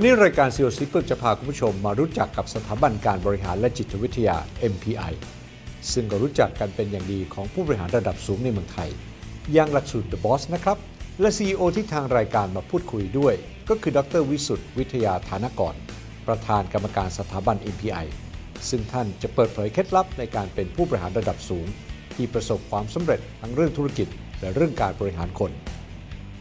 วันนี้รายการ COC เพื่อจะพาคุณผู้ชมมารู้จักกับสถาบันการบริหารและจิตวิทยา MPI ซึ่งก็รู้จักกันเป็นอย่างดีของผู้บริหารระดับสูงในเมืองไทย อย่างหลักสูตร The Boss นะครับ และ CEO ที่ทางรายการมาพูดคุยด้วย ก็คือดรวิสุทธ์วิทยาธานกร ประธานกรรมการสถาบัน MPI ซึ่งท่านจะเปิดเผยเคล็ดลับในการเป็นผู้บริหารระดับสูง ที่ประสบความสำเร็จทั้งเรื่องธุรกิจ และเรื่องการบริหารคน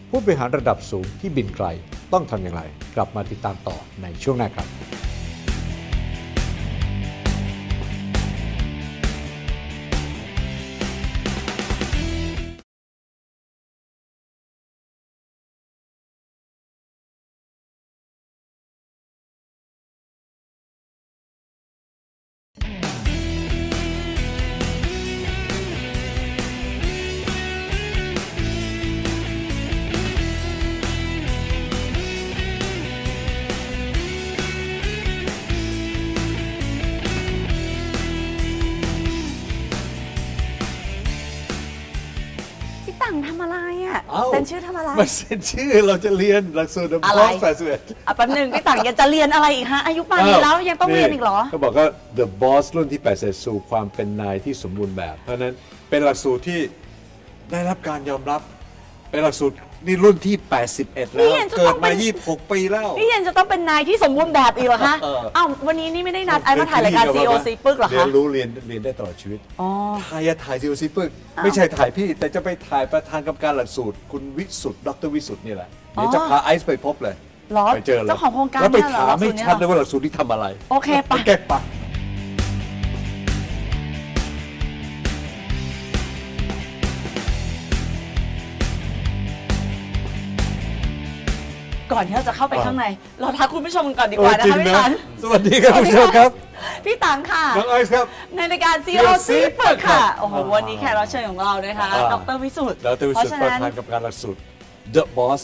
ผู้บริหารระดับสูงที่บินไกล ต้องทำอย่างไร กลับมาติดตามต่อในช่วงหน้าครับ เอ้าเซ็นชื่อทำอะไรมาเซ็นชื่อเราจะเรียนหลักสูตร The อะไร Boss 81อะแป๊บหนึงพี่ตังยังจะเรียนอะไรอีกฮะอายุป่านนี้แล้วยังต้องเรียนอีกเหรอ เขาบอกว่า The Boss รุ่นที่81สู่ความเป็นนายที่สมบูรณ์แบบ เพราะฉะนั้นเป็นหลักสูตรที่ได้รับการยอมรับ เป็นหลักสูตร นี่รุ่นที่ 81แล้นี่วยังจะเกิต้ดองเป็มาน 26 ปีแล้ว นี่ยังจะต้องเป็นนายที่สมบูรณ์แบบอีกเหรอคะเอออ้าววันนี้นี่ไม่ได้นัดไอ้มาถ่ายรายการ COC ปึกเหรอเรียคะนรู้เรียนเรียนได้ตลอดชีวิตอ๋อ ถ่ายอะถ่าย COC ปึกไม่ใช่ถ่ายพี่ แต่จะไปถ่ายประธานกรรมการหลักสูตร คุณวิสุทธ์ดรวิสุทธ์นี่แหละเดี๋ยวจะพาไอซ์ไปพบเลยเหรอไปเจอเลยเจ้าของโครงการแล้วไปเนี่ยเหรอถามให้หลักสูตรเนี่ยชัดเลยเหรอว่าหลักสูตรที่ทำอะไรโอเคไปแกป ก่อนที่เราจะเข้าไปข้างใน เราทักคุณผู้ชมกันก่อนดีกว่านะคะพี่ตังสวัสดีครับคุณผู้ชมครับ พี่ตังค่ะ น้องไอซ์ครับ ในรายการ COC ปึกค่ะ โอ้โหอ่าวันนี้แขกรับเชิญของเรานะคะอ่าดรวิสุทธ์ดรวิเพราะสุทฉะธ์ประนั้นธานกรรมการหลักสูตร The Boss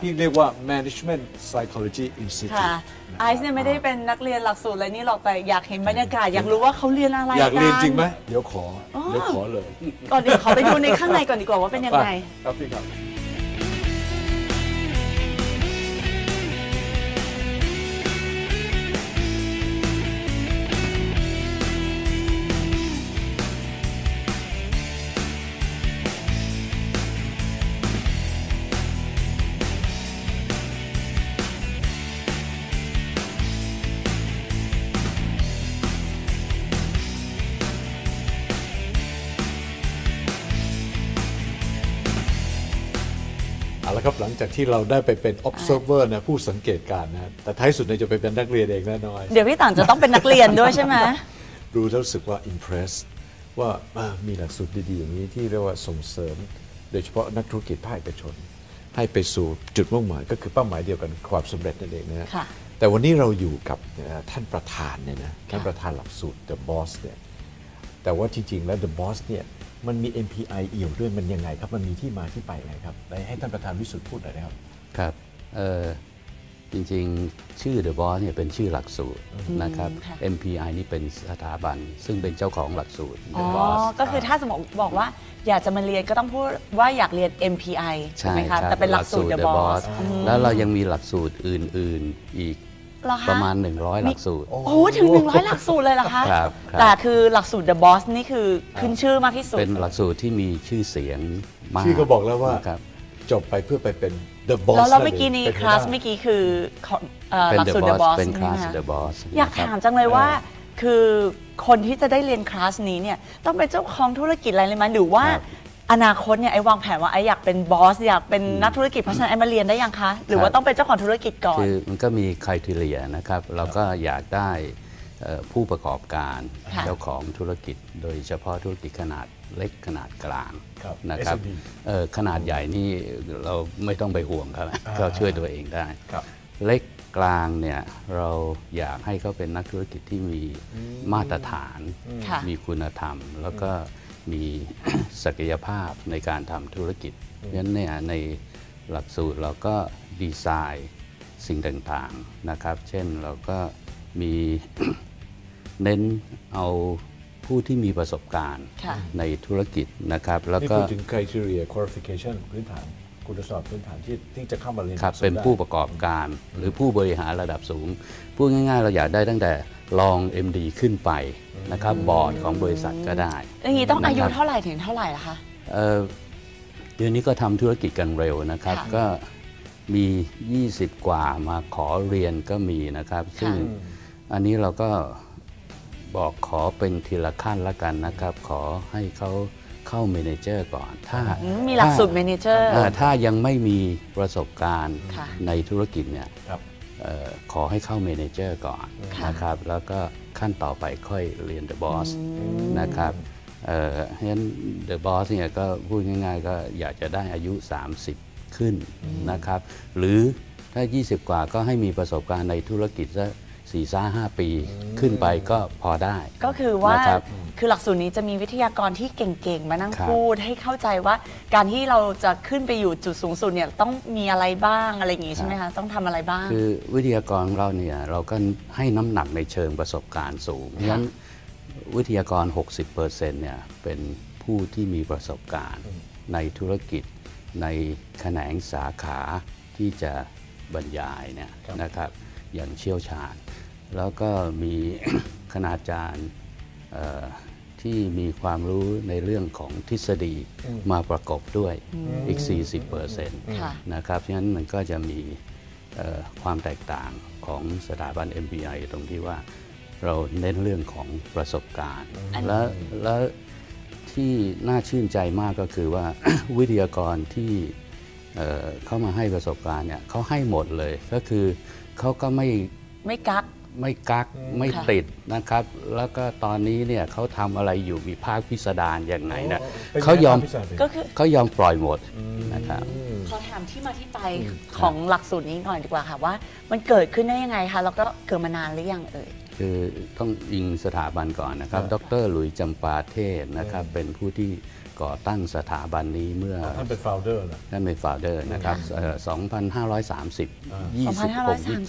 ที่เรียกว่า Management Psychology Institute ค่ะไอซ์เนี่ยไม่ได้เป็นนักเรียนหลักสูตรอะไรนี่หรอกแต่อยากเห็นบรรยากาศอยากรู้ว่าเขาเรียนอะไรอยากเรียนกัจริงไหมเดี๋ยวขออ๋อเดี๋ยวขอเลย ก่อนอื่นขอไปดูในข้างในก่อนดีกว่าว่าเป็นยังไง ครับพี่ครับ เอาละครับหลังจากที่เราได้ไปเป็น observer นะผู้สังเกตการณ์นะแต่ท้ายสุดเนี่ยจะไปเป็นนักเรียนเองแน่นอนเดี๋ยวพี่ต่างจะต้องเป็นนักเรียนด้วยใช่ไหมดูแล้วรู้สึกว่า impress ว่าอ่ามีหลักสูตรดี ๆ อย่างนี้ที่เรียกว่าส่งเสริม โดยเฉพาะนักธุรกิจภาคเอกชน ให้ไปสู่จุดมุ่งหมาย ก็คือเป้าหมายเดียวกันความสำเร็จนั่นเองนะฮะค่ะแต่วันนี้เราอยู่กับเอ่อท่านประธานเนี่ยนะท่านประธานหลักสูตร The Boss เนี่ยแต่ว่าจริงๆแล้ว The Boss เนี่ย มันมี MPI เอี่ยวด้วยมันยังไงครับ มันมีที่มาที่ไปไงครับได้ให้ท่านประธานวิสุทธ์พูดหน่อยนะครับ ครับเอ่อจริงๆ ชื่อ The Boss เนี่ยเป็นชื่อหลักสูตรนะครับ ค่ะ MPI นี่เป็นสถาบัน ซึ่งเป็นเจ้าของหลักสูตร อ๋ The อ Boss ก็คือถ้าสมมติบอกว่าอยากจะมาเรียนก็ต้องพูดว่าอยากเรียน MPI ใช่ใช่ไหมครัคะบแต่เป็นหลักสูตร The Boss อืมแล้วเรายังมีหลักสูตรอื่น ๆ อีก เหรอคะ ประมาณ 100 หลักสูตร โอ้โหถึง 100 หลักสูตรเลยเหรอคะ ครับครับ แต่คือหลักสูตร The Boss นี่คือขึ้นชื่อมากที่สุด เป็นหลักสูตรที่มีชื่อเสียงมากชื่อก็บอกแล้วว่า นะครับ จบไปเพื่อไปเป็น The Boss แล้วเรานั่นเมื่อกี้นี้ป็ไปคลาสได้เมื่อกี้คือของเอ่อเป็น หลัก The สูตร The Boss Boss เป็นคลาส ใช่ไหม The Boss อยากนะครับถามจังเลยว่า คือคนที่จะได้เรียนคลาสนี้เนี่ยต้องเป็นเจ้าของธุรกิจอะไรเลยไหมหรือว่าครับ อนาคตเนี่ยไอ้วางแผนว่าไอ้อยากเป็นบอสอยากเป็นนักธุรกิจเพราะฉะนั้นไอ้มาเรียนได้ยังคะ หรือว่าต้องเป็นเจ้าของธุรกิจก่อน คือมันก็มีคุณทีเรียนะครับ เราก็อยากได้เอ่อผู้ประกอบการค่ะเจ้าของธุรกิจ โดยเฉพาะธุรกิจขนาดเล็กขนาดกลางครับนะครับ SME เอ่อขนาดใหญ่นี่เราไม่ต้องไปห่วงครับอ่า เขาช่วยตัวเองได้ ครับ เล็กกลางเนี่ยเราอยากให้เขาเป็นนักธุรกิจที่มีมาตรฐาน ค่ะ มีคุณธรรม แล้วก็ มีศักยภาพในการทำธุรกิจเพราะฉะนั้นเนี่ยในหลักสูตรเราก็ดีไซน์สิ่งต่างๆนะครับ เช่นเราก็มีเน้นเอาผู้ที่มีประสบการณ์ค่ะในธุรกิจนะครับ แล้วนี่ก็พูดถึง criteria qualification พื้นฐานคุณสมบัติพื้นฐานที่ที่จะเข้ามาเรียนครับหลักสูตเป็นได้ผู้ประกอบการหรือผู้บริหารระดับสูง พูดง่ายๆ เราอยากได้ตั้งแต่ รอง MD ขึ้นไปนะครับบอร์ดของบริษัทก็ได้อย่างนี้ต้องอายุนะครับเท่าไหร่ถึงเท่าไหร่ล่ะคะเอ่อเดี๋ยวนี้ก็ทำธุรกิจกันเร็วนะครับค่ะก็มี 20 กว่ามาขอเรียนก็มีนะครับ ซึ่งอันนี้เราก็บอกขอเป็นทีละขั้นละกันนะครับ ขอให้เขาเข้าเมเนเจอร์ก่อน ถ้าอืมมีหลักสูตรเมถ้าเนเจอร์อ่าถ้ายังไม่มีประสบการณ์ค่ะในธุรกิจเนี่ยครับเอ่อ ขอให้เข้าเมนเจอร์ก่อนนะครับแล้วก็ขั้นต่อไปค่อยเรียนเดอะบอสนะครับเพราะฉะนั้นเดอะบอสเนี่ยก็พูดง่ายๆ ก็อยากจะได้อายุ 30 ขึ้นนะครับ หรือถ้า 20 กว่าก็ให้มีประสบการณ์ในธุรกิจซะ สี่ส้าห้าปีขึ้นไปก็พอได้ ก็คือว่าคือหลักสูตรนี้จะมีวิทยากรที่เก่งๆ มานั่งพูดให้เข้าใจว่า การที่เราจะขึ้นไปอยู่จุดสูงสุดเนี่ยต้องมีอะไรบ้างอะไรอย่างงี้ใช่ไหมคะต้องทำอะไรบ้าง คือวิทยากรเราเนี่ยเราก็ให้น้ำหนักในเชิงประสบการณ์สูงเพราะฉะนั้นวิทยากร 60%เนี่ยเป็นผู้ที่มีประสบการณ์ ในธุรกิจ ในแขนงสาขาที่จะบรรยายเนี่ยนะครับ อย่างเชี่ยวชาญ แล้วก็มีคณาจารย์เอ่อที่มีความรู้ในเรื่องของทฤษฎีมาประกบด้วยอีก 40%ค่ะนะครับฉะนั้นมันก็จะมีเอ่อความแตกต่างของสถาบัน MBI ตรงที่ว่าเราเน้นเรื่องของประสบการณ์ และและที่น่าชื่นใจมากก็คือว่าวิทยากรที่ เอ่อเข้ามาให้ประสบการณ์เนี่ยเขาให้หมดเลยก็คือเขาก็ไม่ไม่กักไม่กักไม่ค่ะติดนะครับ แล้วก็ตอนนี้เนี่ยเขาทำอะไรอยู่มีภาคพิสดารอย่างไหนนะป็นเขายอมพิเศษเลยก็คือเขายอมปล่อยหมดนะครับขอถามที่มาที่ไปของหลักสูตรนี้หน่อยดีกว่าค่ะว่า มันเกิดขึ้นได้ยังไงคะแล้วก็เกิดมานานหรือยังเอ่ยคือต้องอิงสถาบันก่อนนะครับครับดรหลุยส์จำปาเทศนะครับเป็นผู้ที่ ก่อตั้งสถาบันนี้เมื่อท่านเป็น founder นะท่านเป็นฟาวเดอร์นะครับเอ่อ2530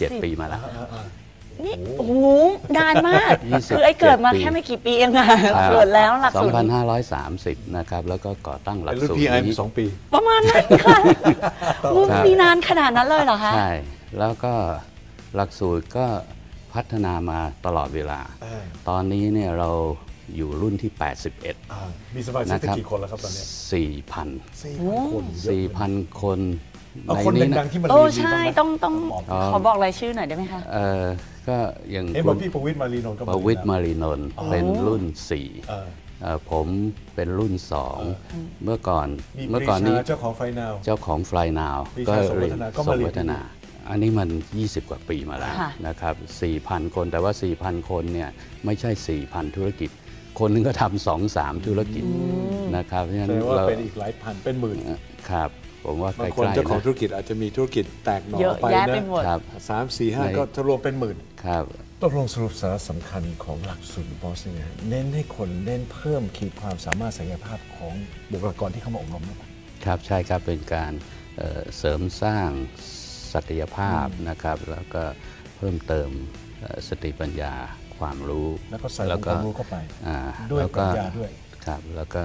26 27 ปีมาแล้ว นี่โอ้โหนานมาก20คือไอ้เกิดมาปี แค่ไม่กี่ปีเองอะเกิดแล้วหลักสูตรนี้2530 นะครับ แล้วก็ก่อตั้งหลัเป็กนรุ่นสูตรพี่ไอ้นี้ สองปี ประมาณนั้นค่ะโอ้ครับ มีนานขนาดนั้นเลยเหรอคะใช่ แล้วก็หลักสูตรก็พัฒนามาตลอดเวลาอ่าตอนนี้เนี่ยเรา อยู่รุ่นที่ 81 อ่ามีสมาชิกนะครับ กี่คนแล้วครับตอนเนี้4,000 สี่พันคนเยอะ4,000 คนเอาในคนนี้ดันะงๆที่มาโอ้เรียนมีใช่บ้างไหมต้องต้องอ๋อขอบอกรายชื่อหน่อยได้ไหมคะ เอ่อก็อย่างเอ็มคุบอกณพี่ประวิตรมารีนนท์ก็ประวิตรมาเรีนนท์เป็นรุ่น4ออเอ่อผมเป็นรุ่น 2 เมื่อก่อนมีเมื่อปรีก่อนนี้ ชาเจ้าของไฟนาว เจ้าของฟลายนาวปรีก็ชาสมวัฒนาก็สมามเรียนวัฒนา อันนี้มัน 20 กว่าปีมาแล้วค่ะ นะครับ 4,000 คนแต่ว่า 4,000 คนเนี่ยไม่ใช่ 4,000 ธุรกิจ คนหนึงก็ทำสองสามธุรกิจนะครับเพราะฉะแสนั้นดงว่าเราเป็นอีกหลายพันเป็นหมื่นครับ ผมว่าใกบางล้คนๆเจ้าของนะธุรกิจอาจจะมีธุรกิจแตกหน่อเยอะไปแยะนะไปหมด ครับสามสี่ห้าในก็ถ้ารวมเป็นหมื่น ครับ ต้องลงสรุปสาระสำคัญของหลักสูตรบอสเนี่ยนะเน้นให้คนเน้นเพิ่มขีดความสามารถศักยภาพของบุคลากรที่เข้ามาอบรมหรือเปล่า ครับใช่ครับเป็นการเอ่อเสริมสร้างศักยภาพนะครับ แล้วก็เพิ่มเติมเอ่อสติปัญญา ความรู้ แล้วก็ใส่องค์ความรู้เข้าไป อ่าด้วยแล้วปรัก็ชญาด้วย ครับแล้วก็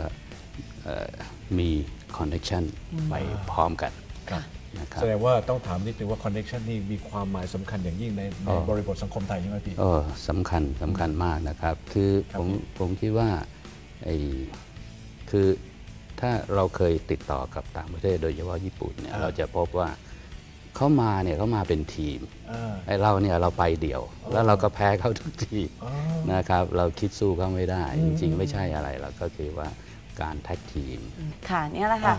เอ่อมีคอนเน c t ชันไปพร้อมกันค่ะนะครับ แสดงว่าต้องถามนิดนึงว่าคอนเน t ชันนี่มีความหมายสำคัญอย่างยิ่งในในอ๋อ บริบทสังคมไทยใช่ไหมพี่โอ้สำคัญสำคัญมากนะครับ คือครับผมพี่ผมคิดว่าไอ้คือถ้าเราเคยติดต่อกับต่างประเทศโดยเฉพาะญี่ปุ่นเนี่ยเราจะพบว่า เขามาเนี่ยเขามาเป็นทีมอ่าไอ้เราเนี่ยเราไปเดี่ยว แล้วเราก็แพ้เขาทุกทีอ๋อนะครับ เราคิดสู้เขาไม่ได้ จริงๆ ไม่ใช่อะไรเราก็คือว่าการแท็กทีม ค่ะเนี่ยแหละค่ะอะ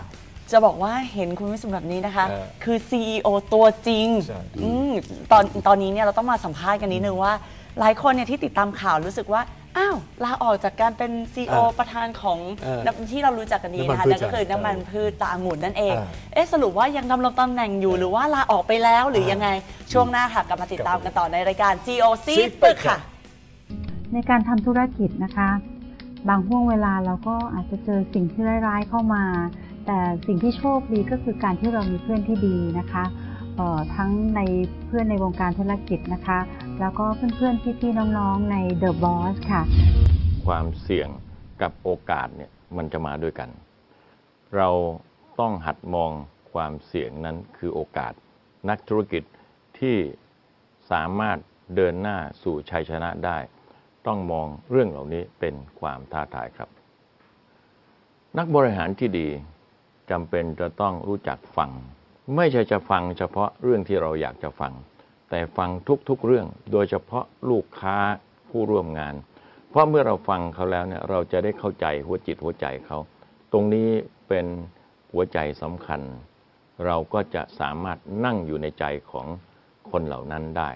จะบอกว่าเห็นคุณวิสุทธ์แบบนี้นะคะเออคือ CEO ตัวจริงใช่อืมตอนตอนนี้เนี่ยเราต้องมาสัมภาษณ์กันนิดนึงว่า หลายคนเนี่ยที่ติดตามข่าวรู้สึกว่า อ้าวลาออกจากการเป็น CEO อะประธานของเออน้ำที่เรารู้จักกันดีนะคะน้ำมันพืชนั่นก็คือใช่น้ำมันพืชตาองุ่นนั่นเองอะเอ๊ะสรุปว่ายังดำรงตำแหน่งอยู่หรือว่าลาออกไปแล้วหรือยังไงช่วงหน้าค่ะกลับมาติดตามกันต่อในรายการ CEO ซีดปึกค่ะ ในการทำธุรกิจนะคะ บางห่วงเวลาเราก็อาจจะเจอสิ่งที่ร้ายๆเข้ามา แต่สิ่งที่โชคดีก็คือการที่เรามีเพื่อนที่ดีนะคะเอ่อทั้งในเพื่อนในวงการธุรกิจนะคะ แล้วก็เพื่อนๆ พี่ๆ น้องๆ ใน The Boss ค่ะ ความเสี่ยงกับโอกาสเนี่ยมันจะมาด้วยกัน เราต้องหัดมองความเสี่ยงนั้นคือโอกาส นักธุรกิจที่สามารถเดินหน้าสู่ชัยชนะได้ ต้องมองเรื่องเหล่านี้เป็นความท้าทายครับ นักบริหารที่ดีจำเป็นจะต้องรู้จักฟัง ไม่ใช่จะฟังเฉพาะเรื่องที่เราอยากจะฟัง แต่ฟังทุกๆเรื่อง โดยเฉพาะลูกค้าผู้ร่วมงาน เพราะเมื่อเราฟังเขาแล้วเนี่ยเราจะได้เข้าใจหัวจิตหัวใจเขา ตรงนี้เป็นหัวใจสำคัญ เราก็จะสามารถนั่งอยู่ในใจของคนเหล่านั้นได้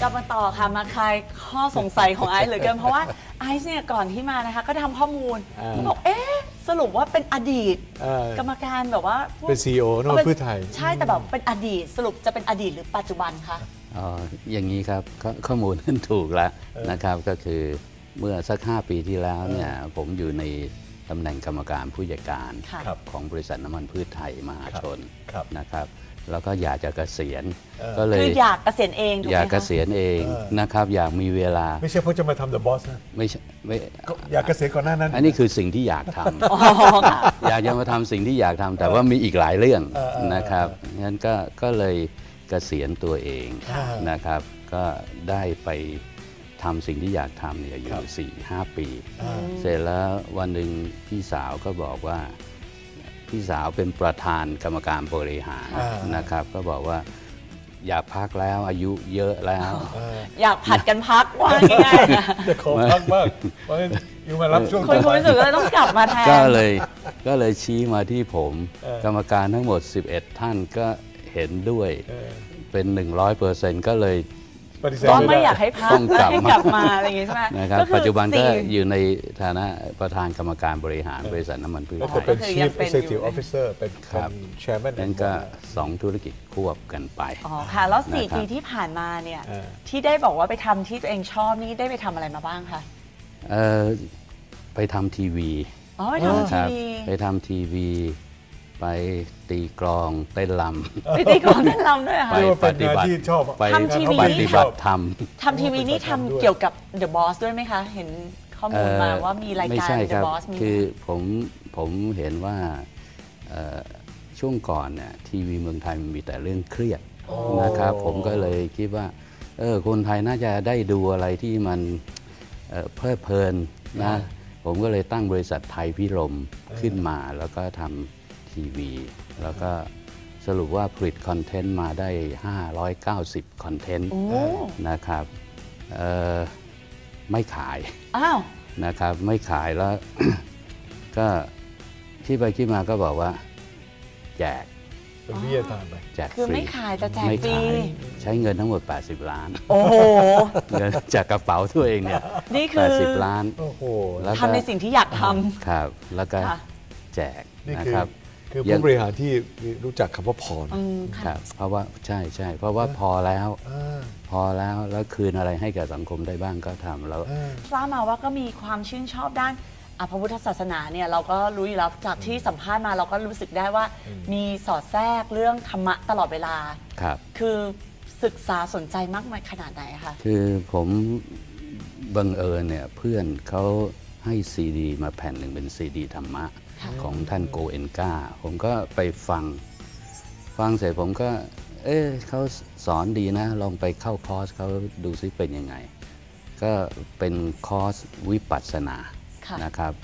กลับมาต่อค่ะมาคลายข้อสงสัยของไอซ์เหลือเกินเพราะว่าไอซ์เนี่ยก่อนที่มานะคะ ก็ทำข้อมูลอ่า ก็บอกเอ๊ะสรุปว่าเป็นอดีต เออกรรมการแบบว่าพวกเป็น CEO นวดพืชไทย ใช่แต่แบบเป็นอดีตสรุปจะเป็นอดีตหรือปัจจุบันคะ อ๋ออย่างนี้ครับขข้อมูล นั้นถูกแล้วเออนะครับก็คือเมื่อสัก 5 ปีที่แล้วเนี่ยผมอยู่ในตำแหน่งกรรมการผู้จัดการค่ะ ครับ ของบริษัทน้ำมันพืชไทยมหาชนครับ นะครับ แล้วก็อยากจะเกษียณเออก็เลคืยออยากเกษียณเองถูกอยากไหมเกคะษียณเองเออ นะครับ อยากมีเวลาไม่ใช่เพราะจะมาทำ The Boss นะไม่ใช่ไม่ก็อยากเกษียณก่อนหน้านั้น อันนี้คือสิ่งที่อยากทำ อ๋อค่ะ อยากจะมาทำสิ่งที่อยากทำแต่ว่ามีอีกหลายเรื่องเออเออนะครับงั้นก็ก็เลยเกษียณตัวเองค่ะ นะครับ ก็ได้ไปทำสิ่งที่อยากทำเนี่ยอคยู่รับ สี่ห้าปีอ่าเสร็จแล้ววันหนึ่งพี่สาวก็บอกว่า พี่สาวเป็นประธานกรรมการบริหารอ่านนะครับ ก็บอกว่าอยากพักแล้วอายุเยอะแล้วเอออยากผัดกันพักว่าง่ายๆนะจะขอพักมากเพราะฉะนั้นอยู่มารับช่วงคุณต่อคุณไปรู้สึกก็เลยต้องกลับมาแทนก็เลยก็เลยชี้มาที่ผมเออกรรมการทั้งหมด 11 ท่านก็เห็นด้วยเออเป็น 100เปอร์เซ็นต์ก็เลย ปฏิเสธก็ไม่ไม่ได้อยากให้พักต้องกลับให้กลับมาอะไรอย่างงี้ใช่ไหมนะครับก็คือปัจจุบันก็สี่ อยู่ในฐานะประธานกรรมการบริหารบริษัทน้ำมันพืชแล้วไทก็ย เป็น ก็คือยั Chief งเป็นอยู่ Executive Officer เป็นครับเป็น Chairman นั่นก็สองธุรกิจควบกันไป อ๋อค่ะ แล้วสี่นะครับ ปีที่ผ่านมาเนี่ยเออ ที่ได้บอกว่าไปทำที่ตัวเองชอบนี่ได้ไปทำอะไรมาบ้างคะเอ่อไปทำทีวีอ๋อไปนะทำคทีรับวี ไปทำทีวี ไปตีกลองเต้นลไปตีกลองเต้นรำด้วยเหรอำค่ะไปเรียกว่าปเป็นฏิงานบัติที่ชอบอะ ไปทำทีวี ปฏิบัติธรรมทำทีวีนี่ทำด้วยเกี่ยวกับ The Boss ด้วยไหมคะ เห็นข้อมูลมาเอ่อว่ามีรายไม่การ ใช่ค The รับ Boss มี คือผมผมเห็นว่าเอ่อช่วงก่อนเนี่ยทีวีเมืองไทยมันมีแต่เรื่องเครียดนะครับผมก็เลยคิดว่าเออคนไทยน่าจะได้ดูอะไรที่มันเอ่อเพลิดเพลินนะผมก็เลยตั้งบริษัทไทยพิรมขึ้นมาแล้วก็ทำ ทีวี แล้วก็สรุปว่าผลิตคอนเทนต์มาได้ 590 คอนเทนต์โอ้ นะครับเอ่อไม่ขาย อ้าว นะครับไม่ขายแล้ว ก็คิดไปคิดมาก็บอกว่า แจกเป็นวิทยาทานไป แจกคือฟรีไม่ขายแต่แจกไม่ฟรี ขายใช้เงินทั้งหมด 80 ล้าน โอ้โห เงินจากกระเป๋าตัวเองเนี่ยนี่คือ 80 ล้านโอ้โห แล้วก็ทำในสิ่งที่อยากทครับ แล้วก็ค่ะ แจกนี่นะคือครับ คือยัผู้งบริหารที่รู้จักคำว่าพอำนะอืมคค่ะ รับเพราะว่าใช่ใช่เพราะว่าพอแล้วอ่าพอแล้วแล้วคืนอะไรให้กับสังคมได้บ้างก็ทำแล้ว อ่า ทราบมาว่าก็มีความชื่นชอบด้านอะพระพุทธศาสนาเนี่ยเราก็รู้อยู่แล้วจากที่สัมภาษณ์มาเราก็รู้สึกได้ว่า มีสอดแทรกเรื่องธรรมะตลอดเวลา ครับ คือศึกษาสนใจมากมายขนาดไหนคะ คือผมบังเอิญเนี่ยเพื่อนเขาให้ซีดีมาแผ่นหนึ่งเป็นซีดีธรรมะ ของท่านโกเอนกาผมก็ไปฟัง ฟังเสร็จผมก็ เอ๊ะเขาสอนดีนะ ลองไปเข้าคอร์สเขาดูซิเป็นยังไง ก็เป็นคอร์สวิปัสสนาค่ะนะครับ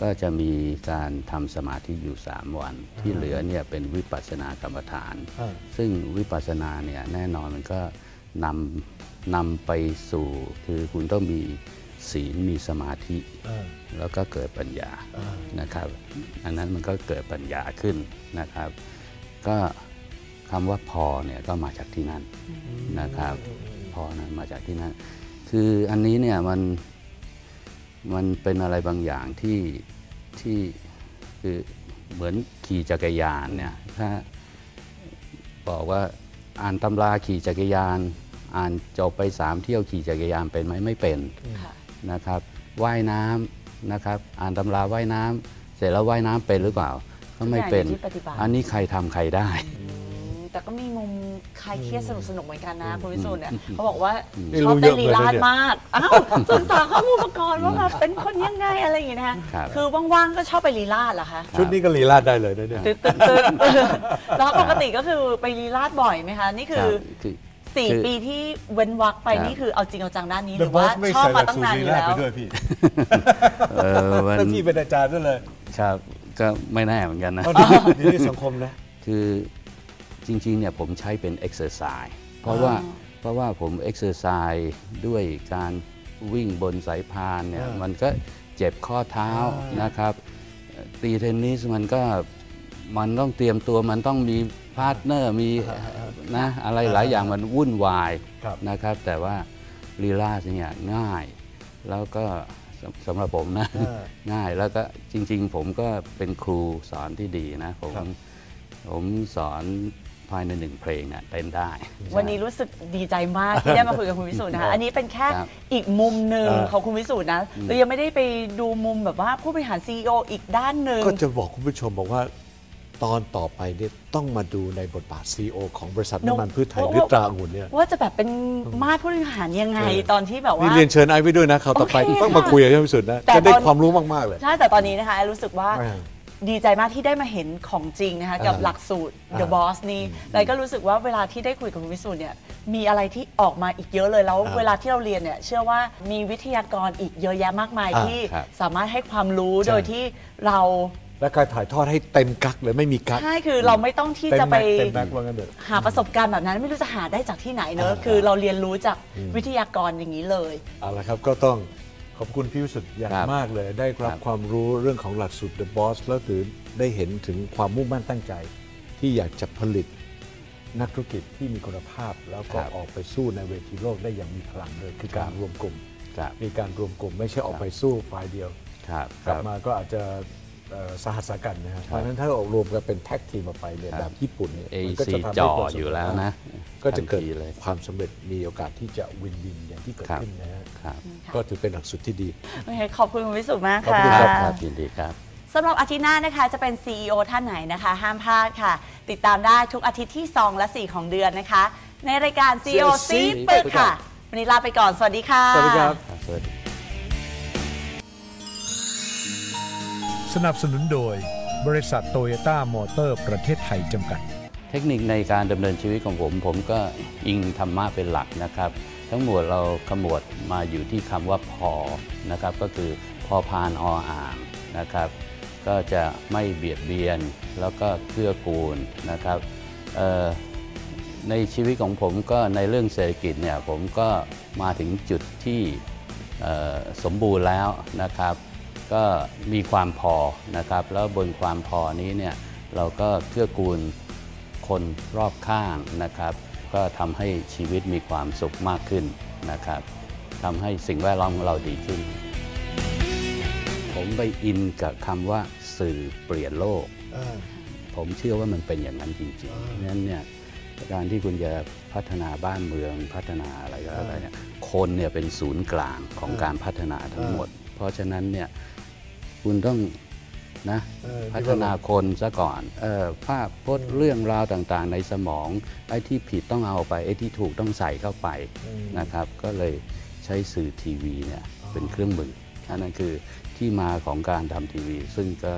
ก็จะมีการทำสมาธิอยู่ 3 วัน ที่เหลือเนี่ยเป็นวิปัสสนากรรมฐานอ่าซึ่งวิปัสสนาเนี่ยแน่นอนมันก็นำนำไปสู่คือคุณต้องมี ศีลมีสมาธิอ่าแล้วก็เกิดปัญญาอ่านะครับ อันนั้นมันก็เกิดปัญญาขึ้นนะครับ ก็คำว่าพอเนี่ยก็มาจากที่นั่นนะครับ พอนะมาจากที่นั่น คืออันนี้เนี่ยมันมันเป็นอะไรบางอย่างที่ที่คือเหมือนขี่จักรยานเนี่ยถ้าบอกว่าอ่านตำราขี่จักรยาน อ่านจบไปสามเที่ยวขี่จักรยานเป็นไหมไม่เป็นค่ะ นะครับว่ายน้ำนะครับอ่านตำราว่ายน้ำเสร็จแล้วว่ายน้ำเป็นหรือเปล่า ก็ไม่เป็น ทุกอย่างอยู่ที่ปฏิบัติ อันนี้ใครทำใครได้ อืมแต่ก็มีมุมคลายเครียดสนุกสนุกๆเหมือนกันนะคุณวิสุทธ์เนี่ยเขาบอกว่านี่ชอบรู้เยเต้นอะลีเลยนะลาดเนี่ย มากอ้าวศึกษาข้อมูลมาก่อนว่าแบบเป็นคนยังไงอะไรอย่างเงี้ยนะคะครับ คือว่างๆก็ชอบไปลีลาดเหรอคะชุดนี้ก็ลีลาดได้เลยนะเนี่ย ตึ๊ดตึ๊ดตึ๊ดแล้วปกติก็คือไปลีลาดบ่อยไหมคะนี่คือรับคือ สี่คือ ปีที่เว้นวักไปครับนี่คือเอาจริงเอาจังด้านนี้ห The รือว่า Boss ไม่ชอบใส่หมาลักตั้งสูตรนานลีอยู่ลาดแล้ว ไปด้วยพี่เออมัน แล้วพี่เป็นอาจารย์ด้วยเลยครับก็ไม่แน่เหมือนกันนะ เอาดีดีในสังคมนะ คือจริงๆเนี่ยผมใช้เป็นเอ็กซ์เซอร์ไซส์เพราะว่าเพราะว่าผมเอ็กซ์เซอร์ไซส์ด้วยการวิ่งบนสายพานเนี่ยอ่ามัมันก็เจ็บข้อเท้าอ่าน นะครับ ตีเทนนิสมันก็มันต้องเตรียมตัวมันต้องมี พาร์ทเนอร์มีนะอะไรหลายอย่างมันวุ่นวายนะครับ แต่ว่าลีลาสเนี่ยง่าย แล้วก็สำหรับผมนะง่ายแล้วก็จริง ๆ ผมก็เป็นครูสอนที่ดีนะผมผมสอนภายในหนึ่งเพลงอะเต้นได้ วันนี้รู้สึกดีใจมากที่ได้มาคุยกับคุณวิสุทธ์นะคะอันนี้เป็นแค่อีกมุมหนึ่งของคุณวิสุทธ์นะเรายังไม่ได้ไปดูมุมแบบว่าผู้บริหาร CEO อีกด้านหนึ่งก็จะบอกคุณผู้ชมบอกว่า ตอนต่อไปเนี่ยต้องมาดูในบทบาท CEO ของบริษัทน้ำมันพืชไทยหรือตราองุ่นเนี่ย ว่าจะแบบเป็นมาตรผู้บริหารยังไงเออตอนที่แบบว่า นี่เรียนเชิญไอ้ไว้ด้วยนะคราวต่อไปโอเคต้องมาคุยกับท่านพิสุทธิ์นะแต่จะได้ตอน ความรู้มาก ๆ เลย ใช่แต่ตอนนี้นะคะแอนรู้สึกว่าอ่าดีใจมากที่ได้มาเห็นของจริงนะคะอ่ากักับหลักสูตร The อ่า Boss นี่แล้วก็รู้สึกว่าเวลาที่ได้คุยกับคุณวิสุทธ์เนี่ยมีอะไรที่ออกมาอีกเยอะเลยแล้ว อ่าเวลาที่เราเรียนเนี่ยเชื่อว่ามีวิทยากรอีกเยอะแยะมากมายอ่าที่ครับสามารถให้ความรู้ใช่ โดยที่เรา และการถ่ายทอดให้เต็มกักเลยไม่มีกัก ใช่คือเราไม่ต้องที่เต็มจะไปแม็กเต็มแม็กว่างั้นเถอะ หาประสบการณ์แบบนั้น ไม่รู้จะหาได้จากที่ไหนเนอะอ่าคือเราเรียนรู้จากวิทยากรอย่างนี้เลย เอาละครับก็ต้องขอบคุณพี่วิสุทธิ์อย่างครับมากเลย ได้รับครับความรู้เรื่องของหลักสูตร The Boss แล้วถือได้เห็นถึงความมุ่งมั่นตั้งใจ ที่อยากจะผลิตนักธุรกิจที่มีคุณภาพ แล้วก็ออกไปสู้ในเวทีโลกได้อย่างมีพลังเลยคือการรวมกลุ่ม ครับมีการรวมกลุ่มไม่ใช่ออกไปสู้ฝ่ายเดียว ครับกลับมาก็อาจจะเอ่อ สหัสสากันนะครับเพราะฉะนั้นถ้าออกรวมกันเป็นแท็กทีมออกไปเนี่ยครับแบบญี่ปุ่นเนี่ยเอมันก็ซีจะทำให้จ่อเกิดอยู่แล้วนะก็จะเกิดทันทีเลยความสำเร็จมีโอกาสที่จะวินวินอย่างที่เกิดครับขึ้นนะฮะครับก็ถือเป็นหลักสูตรที่ดีโอเคขอบคุณคุณวิสุทธ์มากขอบค่ะคุณครับครับยินดีครับสำหรับอาทิตย์หน้านะคะจะเป็น CEO ท่านไหนนะคะ ห้ามพลาดค่ะ ติดตามได้ทุกอาทิตย์ที่ 2 และ 4 ของเดือนนะคะ ในรายการ CEO ซีปึกค่ะ วันนี้ลาไปก่อน สวัสดีค่ะ สวัสดีครับ สวัสดี สนับสนุนโดย บริษัทโตโยต้ามอเตอร์ประเทศไทยจำกัด เทคนิคในการดำเนินชีวิตของผม ผมก็อิงธรรมะเป็นหลักนะครับ ทั้งหมดเราขมวดมาอยู่ที่คำว่าพอนะครับ ก็คือพอพานออ่างนะครับ ก็จะไม่เบียดเบียนแล้วก็เกื้อกูลนะครับในชีวิตของผมก็ในเรื่องเศรษฐกิจเนี่ยผมก็มาถึงจุดที่สมบูรณ์แล้วนะครับ ก็มีความพอนะครับ แล้วบนความพอนี้เนี่ยเราก็เกื้อกูลคนรอบข้างนะครับ ก็ทำให้ชีวิตมีความสุขมากขึ้นนะครับทำให้สิ่งแวดล้อมของเราดีขึ้น ผมไปอินกับคำว่าสื่อเปลี่ยนโลก ผมเชื่อว่ามันเป็นอย่างนั้นจริงๆนั้นเนี่ยการที่คุณจะพัฒนาบ้านเมืองพัฒนาอะไรก็อะไรเนี่ยคนเนี่ยเป็นศูนย์กลางของการพัฒนาทั้งหมด เพราะฉะนั้นเนี่ย คุณต้องนะเออพัฒนาคนซะก่อนเออภาพพจน์เรื่องราวต่างๆ ในสมองไอ้ที่ผิดต้องเอาไปไอ้ที่ถูกต้องใส่เข้าไปอืมนะครับ ก็เลยใช้สื่อทีวีเนี่ยเป็นเครื่องมืออันนั้นคือที่มาของการทำทีวี ซึ่งก็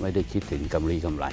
ไม่ได้คิดถึงกำไรกำไร